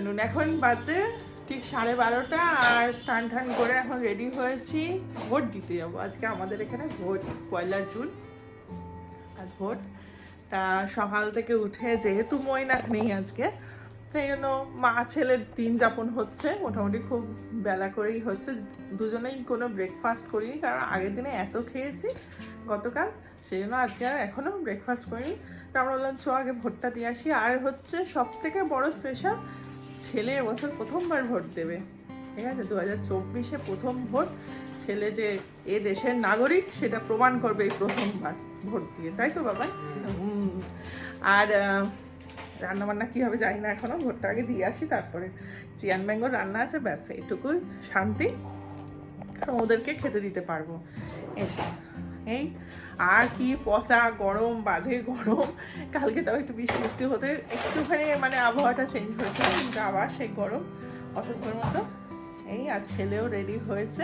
Afternoon এখন বাজে ঠিক সাড়ে বারোটা আর স্নান টান করে এখন রেডি হয়েছি। ভোট দিতে যাব। আজকে আমাদের এখানে ভোট, পয়লা জুন। আজ ভোট, তা সকাল থেকে উঠে যেহেতু ময়নাক নেই আজকে সেই জন্য মা ছেলের দিন যাপন হচ্ছে। মোটামুটি খুব বেলা করেই হচ্ছে। দুজনেই কোনো ব্রেকফাস্ট করিনি, কারণ আগের দিনে এত খেয়েছি গতকাল, সেই জন্য আজকে আর এখনও ব্রেকফাস্ট করিনি। তা আমরা বললাম, চ, আগে ভোটটা দিয়ে আসি। আর হচ্ছে সব থেকে বড় স্পেশাল ছেলে এবছর প্রথমবার ভোট দেবে। ঠিক আছে? দু হাজার চব্বিশে প্রথম ভোট। ছেলে যে এ দেশের নাগরিক, সেটা প্রমাণ করবে এই প্রথমবার ভোট দিয়ে। তাই তো বাবা আর রান্না বান্না কী হবে জানি না এখনও। ভোটটা আগে দিয়ে আসি, তারপরে চিয়ান ম্যাঙ্গোর রান্না আছে, ব্যাস এইটুকুই শান্তি। ওদেরকে খেতে দিতে পারব। এসে। এই আর কি পচা গরম, বাজে গরম। কালকে তাও একটু বৃষ্টি বৃষ্টি হতে একটুখানি মানে আবহাওয়াটা চেঞ্জ হয়েছে, কিন্তু আবার সেই গরম অসুখের মতো। এই আর ছেলেও রেডি হয়েছে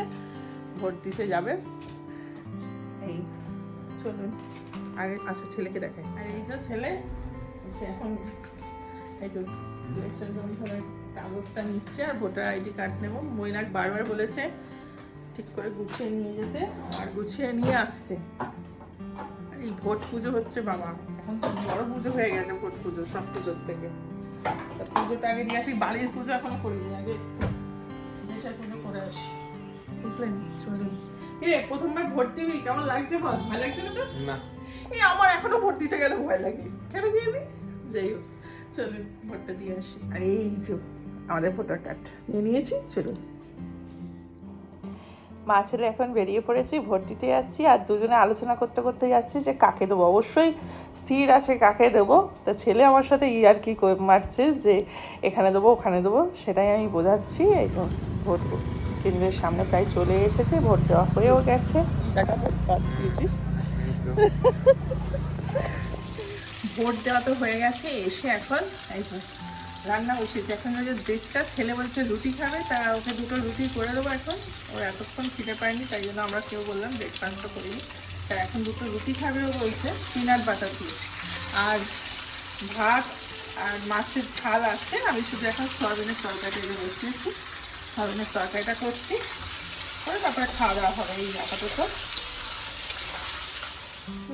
ভোট দিতে যাবে। এই, চলুন, আগে আচ্ছা ছেলেকে দেখাই। আর এই যে ছেলে, সে এখন এই যে ইলেকশন কমিশনের কাগজটা নিচ্ছে আর ভোটার আইডি কার্ড নেব। মৈনাক বারবার বলেছে ঠিক করে গুছিয়ে নিয়ে যেতে আর গুছিয়ে নিয়ে আসতে। আর এই ভোট পুজো হচ্ছে বাবা এখন তো বড় পুজো হয়ে গেছে ভোট পুজো সব পুজোর থেকে। তা পুজোটা আগে দিয়ে আসি বাড়ির পুজো এখনও করিনি আগে দেশের পুজো করে আসি। বুঝলেন চলুন প্রথমবার ভোট দিবি? কেমন লাগছে বল? ভালো লাগছে না তো না। এই আমার এখনও ভোট দিতে গেলে ভয় লাগে। কেন কি আমি? যাই হোক চলুন ভোটটা দিয়ে আসি। আর এই যে আমাদের ভোটার কার্ড। নিয়ে নিয়েছি চলুন। মা ছেলে এখন বেরিয়ে পড়েছি, ভোট দিতে যাচ্ছি আর দুজনে আলোচনা করতে করতে যাচ্ছি যে কাকে দেবো। অবশ্যই স্থির আছে কাকে দেবো। তা ছেলে আমার সাথে ই আর কি মারছে যে এখানে দেবো, ওখানে দেবো, সেটাই আমি বোঝাচ্ছি। এই যে ভোট কেন্দ্রের সামনে প্রায় চলে এসেছে, ভোট দেওয়া হয়েও গেছে। ভোট দেওয়া তো হয়ে গেছে, এসে এখন, এই রান্না বসেছে এখন ওই যে ছেলে বলছে রুটি খাবে, তা ওকে দুটো রুটি করে দেবো এখন। ওর এতক্ষণ খিদে পায়নি, তাই জন্য আমরা কেউ বললাম ব্রেকফাস্ট তো করিনি। তা এখন দুটো রুটি খাবে ও বলছে পিনাট বাটার দিয়ে আর ভাত আর মাছের ঝাল আছে, আমি শুধু এখন সয়াবিনের তরকারি দিয়ে বসিয়েছি। সয়াবিনের তরকারিটা করছি, করে তারপরে খাওয়া দাওয়া হবে এই আপাতত।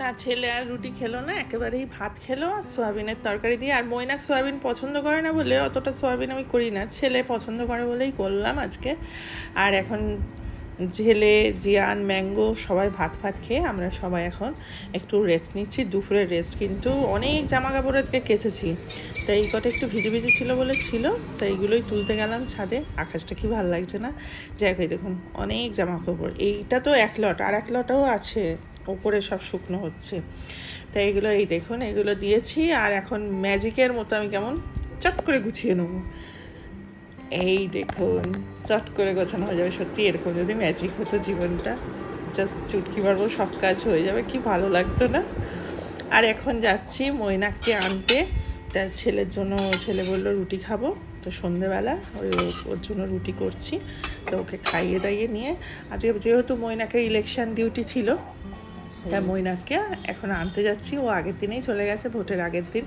না, ছেলে আর রুটি খেলো না, একেবারেই ভাত খেলো, আর সোয়াবিনের তরকারি দিয়ে। আর মৈনাক সোয়াবিন পছন্দ করে না বলে অতটা সোয়াবিন আমি করি না। ছেলে পছন্দ করে বলেই করলাম আজকে। আর এখন ঝেলে, জিয়ান, ম্যাঙ্গো সবাই ভাত ভাত খেয়ে আমরা সবাই এখন একটু রেস্ট নিচ্ছি। দুপুরের রেস্ট কিন্তু অনেক জামা কাপড় আজকে কেচেছি। তাই এই কটা একটু ভিজে ভিজে ছিল বলে ছিল তাই এইগুলোই তুলতে গেলাম ছাদে। আকাশটা কি ভালো লাগছে না? যাই দেখুন, অনেক জামা কাপড় এইটা তো এক লট, আর এক লটাও আছে। ওপরে সব শুকনো হচ্ছে। তাই এগুলো এই দেখুন, এগুলো দিয়েছি আর এখন ম্যাজিকের মতো আমি কেমন চট করে গুছিয়ে নেব। এই দেখুন, চট করে গোছানো হয়ে যাবে। সত্যি এরকম যদি ম্যাজিক হতো জীবনটা জাস্ট চুটকি মারবো, সব কাজ হয়ে যাবে। কি ভালো লাগতো না? আর এখন যাচ্ছি মৈনাককে আনতে। তার ছেলের জন্য ছেলে বলল, রুটি খাব। তো সন্ধেবেলা ওই ওর জন্য রুটি করছি। তো ওকে খাইয়ে দাইয়ে নিয়ে, আজকে যেহেতু মৈনাকের ইলেকশন ডিউটি ছিল তাই মৈনাককে এখন আনতে যাচ্ছি। ও আগের দিনেই চলে গেছে, ভোটের আগের দিন।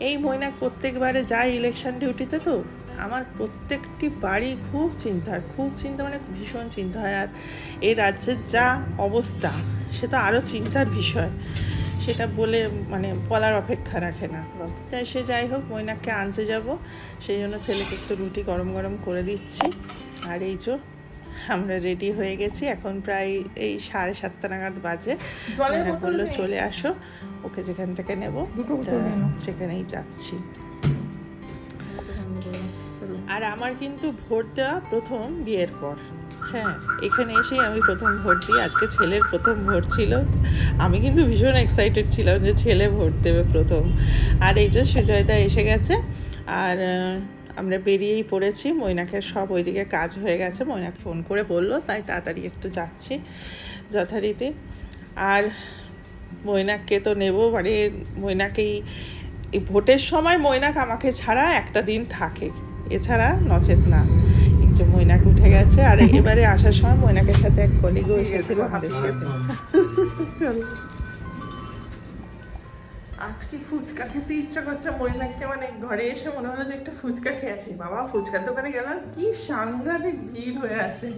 এই মৈনাক প্রত্যেকবারে যায় ইলেকশন ডিউটিতে তো, আমার প্রত্যেকটি বাড়ি খুব চিন্তা হয় খুব চিন্তা মানে ভীষণ চিন্তা হয়। আর এই রাজ্যের যা অবস্থা সেটা আরও চিন্তার বিষয়। সেটা বলে মানে বলার অপেক্ষা রাখে না। তাই সে যাই হোক, মৈনাককে আনতে যাব। সেই জন্য ছেলেকে একটু রুটি গরম গরম করে দিচ্ছি। আর এই যে আমরা রেডি হয়ে গেছি। এখন প্রায় এই সাড়ে সাতটা নাগাদ বাজে। বলল চলে আসো ওকে যেখান থেকে নেব। সেখানেই যাচ্ছি। আর আমার কিন্তু ভোট দেওয়া প্রথম বিয়ের পর। হ্যাঁ এখানে এসেই আমি প্রথম ভোট দিই। আজকে ছেলের প্রথম ভোট ছিল। আমি কিন্তু ভীষণ এক্সাইটেড ছিলাম যে ছেলে ভোট দেবে প্রথম। আর এই যে সুজয়দা এসে গেছে। আর বেরিয়েই পড়েছি। মৈনাকের সব ওইদিকে কাজ হয়ে গেছে। মৈনাক ফোন করে বলল তাই তাড়াতাড়ি একটু যাচ্ছি যথারীতি। আর মৈনাককে তো নেব মানে মৈনাকেই এই ভোটের সময় মৈনাক আমাকে ছাড়া একটা দিন থাকে। এছাড়া নচেত না। এই যে মৈনাক উঠে গেছে আর এবারে আসার সময় মৈনাকের সাথে এক কলিগও এসেছিল আমাদের সাথে। চলো। আজকে ফুচকা খেতে ইচ্ছা করছে। মহিলাকে মানে ঘরে এসে মনে হলো যে একটা ফুচকা খেয়ে আসি। বাবা, ফুচকার দোকানে গেলাম, কি সাংঘাতিক ভিড় হয়ে আছে।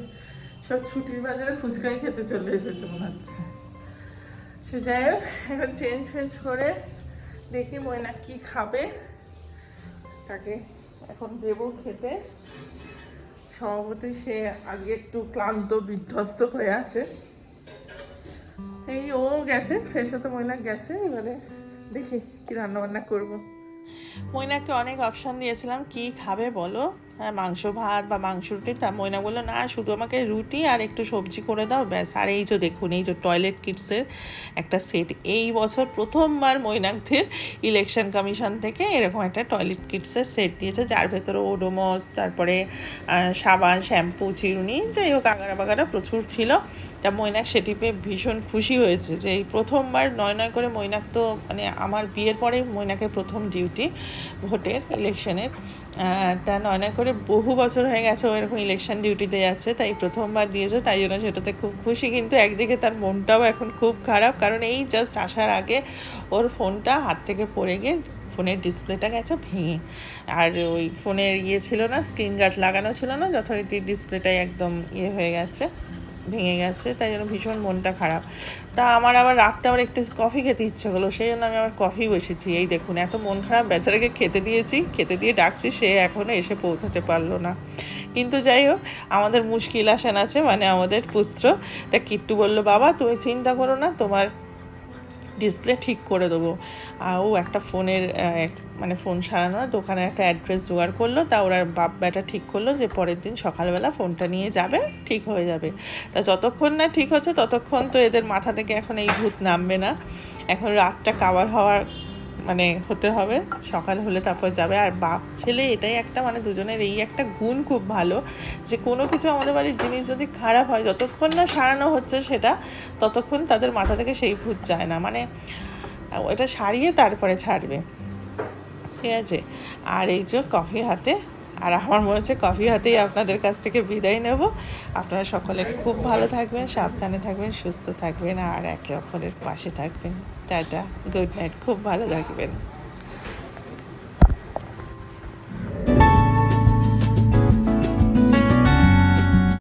সব ছুটির বাজারে ফুচকাই খেতে চলে এসেছে মনে হচ্ছে। সে যাই হোক, এখন চেঞ্জ ফেঞ্জ করে দেখি ময়না কি খাবে। তাকে এখন দেবো খেতে। স্বভাবতই সে আজকে একটু ক্লান্ত, বিধ্বস্ত হয়ে আছে। এই ও গেছে, ফ্রেশ হতে ময়না গেছে, এবারে দেখি কি রান্না বান্না করব। ময়নাকে অনেক অপশান দিয়েছিলাম কি খাবে বলো? হ্যাঁ মাংস ভাত বা মাংস রুটি তা ময়না বলল, না, শুধু আমাকে রুটি আর একটু সবজি করে দাও, ব্যাস। আর এই যে দেখুন, এই যে টয়লেট কিটসের একটা সেট এই বছর প্রথমবার মৈনাকদের ইলেকশন কমিশন থেকে এরকম একটা টয়লেট কিটসের সেট দিয়েছে। যার ভেতরে ওডোমস তারপরে সাবান শ্যাম্পু চিরুনি, যাই হোক আগারা বাগারা প্রচুর ছিল। তা মৈনাক সেটি পেয়ে ভীষণ খুশি হয়েছে যে এই প্রথমবার নয় নয় করে মৈনাক তো মানে আমার বিয়ের পরে মৈনাকের প্রথম ডিউটি ভোটের ইলেকশনের তা নয় নয় করে বহু বছর হয়ে গেছে ও এরকম ইলেকশন ডিউটিতে যাচ্ছে, তাই প্রথমবার দিয়েছে, তাই জন্য সেটাতে খুব খুশি। কিন্তু একদিকে তার মনটাও এখন খুব খারাপ, কারণ এই জাস্ট আসার আগে ওর ফোনটা হাত থেকে পড়ে গিয়ে ফোনের ডিসপ্লেটা গেছে ভেঙে। আর ওই ফোনের ইয়ে ছিল না স্ক্রিন গার্ড লাগানো ছিল না, যথারীতি ডিসপ্লেটাই একদম ইয়ে হয়ে গেছে। ভেঙে গেছে, তাই জন্য ভীষণ মনটা খারাপ। তা আমার আবার রাত্রে আবার একটু কফি খেতে ইচ্ছে হলো সেই জন্য আমি আবার কফি বসেছি। এই দেখুন, এত মন খারাপ, বেচারাকে খেতে দিয়েছি, খেতে দিয়ে ডাকছি, সে এখনও এসে পৌঁছাতে পারল না। কিন্তু যাই হোক, আমাদের মুশকিল আসেন আছে মানে আমাদের পুত্র। তা কিট্টু বলল, বাবা, তুমি চিন্তা করো না, তোমার ডিসপ্লে ঠিক করে দেবো। আর ও একটা ফোনের মানে ফোন সারানোর দোকানে একটা অ্যাড্রেস জোগাড় করল। তা ওরা বাপ ব্যাটা ঠিক করল যে পরের দিন সকালবেলা ফোনটা নিয়ে যাবে, ঠিক হয়ে যাবে। তা যতক্ষণ না ঠিক হচ্ছে, ততক্ষণ তো এদের মাথা থেকে এখন এই ভূত নামবে না। এখন রাতটা কাবার হওয়ার মানে হতে হবে, সকাল হলে তারপর যাবে। আর বাপ, ছেলে এটাই একটা মানে দুজনের এই একটা গুণ খুব ভালো যে কোনো কিছু আমাদের বাড়ির জিনিস যদি খারাপ হয়, যতক্ষণ না সারানো হচ্ছে সেটা, ততক্ষণ তাদের মাথা থেকে সেই ভূত যায় না। মানে ওটা সারিয়ে তারপরে ছাড়বে। ঠিক আছে? আর এই যে কফি হাতে আর আমার মনে হচ্ছে কফি হাতেই আপনাদের কাছ থেকে বিদায় নেব। আপনারা সকলে খুব ভালো থাকবেন, সাবধানে থাকবেন, সুস্থ থাকবেন আর একে অপরের পাশে থাকবেন। টাটা, গুড নাইট, খুব ভালো থাকবেন।